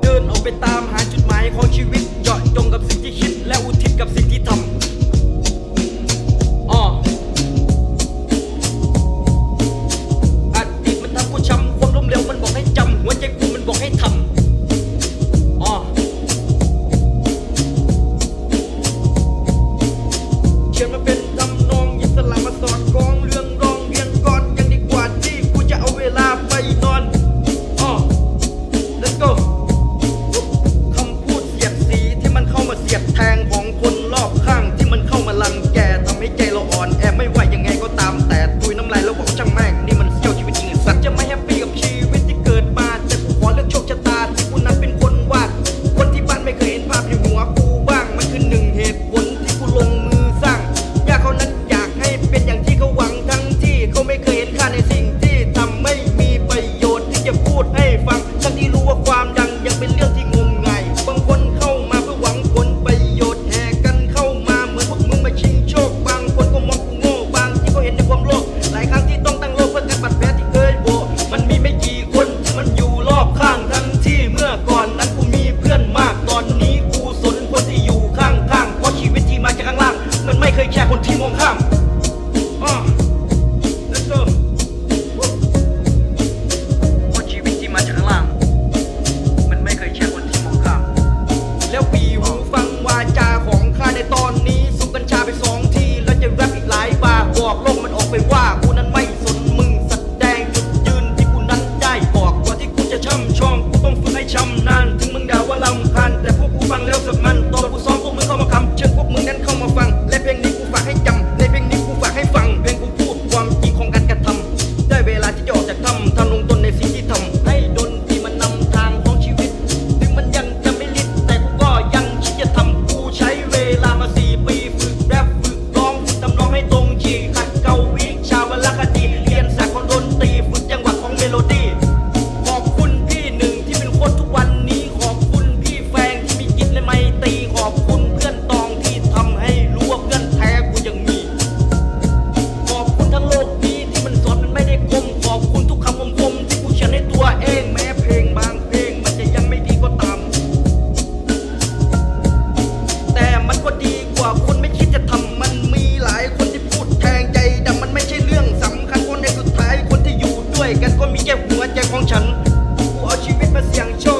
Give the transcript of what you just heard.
เดินออกไปตามหาจุดหมายของชีวิตเจาะจงกับสิ่งที่คิดและอุทิศกับสิ่งที่ทำ กันก็มีแค่หัวใจของฉันกูเอาชีวิตมาเสี่ยงโชค